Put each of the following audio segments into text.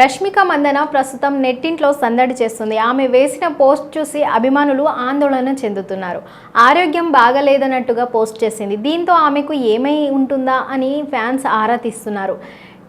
రష్మిక మందన ప్రస్తుతం నెట్టింట్లో సందడి చేస్తుంది. ఆమె వేసిన పోస్ట్ చూసి అభిమానులు ఆందోళన చెందుతున్నారు. ఆరోగ్యం బాగలేదన్నట్టుగా పోస్ట్ చేసింది. దీంతో ఆమెకు ఏమై ఉంటుందా అని ఫ్యాన్స్ ఆరా తీస్తున్నారు.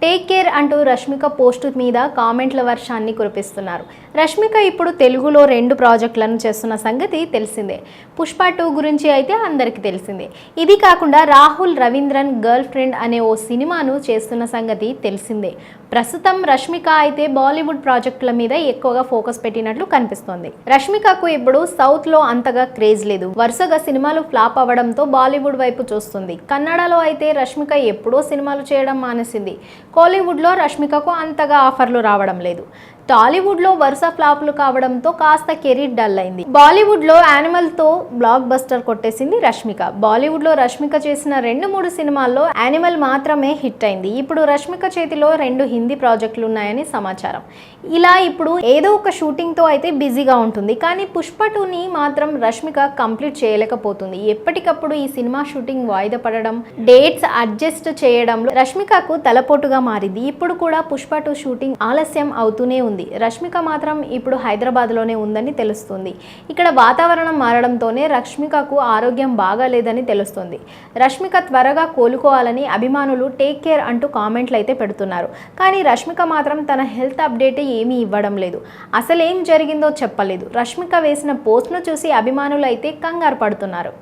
టేక్ కేర్ అంటూ రష్మిక పోస్ట్ మీద కామెంట్ల వర్షాన్ని కురిపిస్తున్నారు. రష్మిక ఇప్పుడు తెలుగులో రెండు ప్రాజెక్టులను చేస్తున్న సంగతి తెలిసిందే. పుష్ప టూ గురించి అయితే అందరికీ తెలిసిందే. ఇది కాకుండా రాహుల్ రవీంద్రన్ గర్ల్ ఫ్రెండ్ అనే ఓ సినిమాను చేస్తున్న సంగతి తెలిసిందే. ప్రస్తుతం రష్మిక అయితే బాలీవుడ్ ప్రాజెక్టుల మీద ఎక్కువగా ఫోకస్ పెట్టినట్లు కనిపిస్తోంది. రష్మికకు ఇప్పుడు సౌత్లో అంతగా క్రేజ్ లేదు. వరుసగా సినిమాలు ఫ్లాప్ అవ్వడంతో బాలీవుడ్ వైపు చూస్తుంది. కన్నడలో అయితే రష్మిక ఎప్పుడో సినిమాలు చేయడం మానేసింది. కోలీవుడ్లో రష్మికకు అంతగా ఆఫర్లు రావడం లేదు. టాలీవుడ్లో వరుస ఫ్లాప్లు కావడంతో కాస్త కెరీర్ డల్ అయింది. బాలీవుడ్లో యానిమల్తో బ్లాక్ బస్టర్ కొట్టేసింది రష్మిక. బాలీవుడ్లో రష్మిక చేసిన రెండు మూడు సినిమాల్లో యానిమల్ మాత్రమే హిట్ అయింది. ఇప్పుడు రష్మిక చేతిలో రెండు హిందీ ప్రాజెక్టులు ఉన్నాయని సమాచారం. ఇలా ఇప్పుడు ఏదో ఒక షూటింగ్తో అయితే బిజీగా ఉంటుంది. కానీ పుష్ప టూని మాత్రం రష్మిక కంప్లీట్ చేయలేకపోతుంది. ఎప్పటికప్పుడు ఈ సినిమా షూటింగ్ వాయిదా పడడం డేట్స్ అడ్జస్ట్ చేయడంలో రష్మికకు తలపోటుగా మారింది. ఇప్పుడు కూడా పుష్ప టూ షూటింగ్ ఆలస్యం అవుతూనే ఉంది. ఉంది. రష్మిక మాత్రం ఇప్పుడు హైదరాబాద్లోనే ఉందని తెలుస్తుంది. ఇక్కడ వాతావరణం మారడంతోనే రష్మికకు ఆరోగ్యం బాగాలేదని తెలుస్తుంది. రష్మిక త్వరగా కోలుకోవాలని అభిమానులు టేక్ కేర్ అంటూ కామెంట్లు అయితే పెడుతున్నారు. కానీ రష్మిక మాత్రం తన హెల్త్ అప్డేట్ ఏమీ ఇవ్వడం లేదు. అసలేం జరిగిందో చెప్పలేదు. రష్మిక వేసిన పోస్ట్ను చూసి అభిమానులు అయితే కంగారు పడుతున్నారు.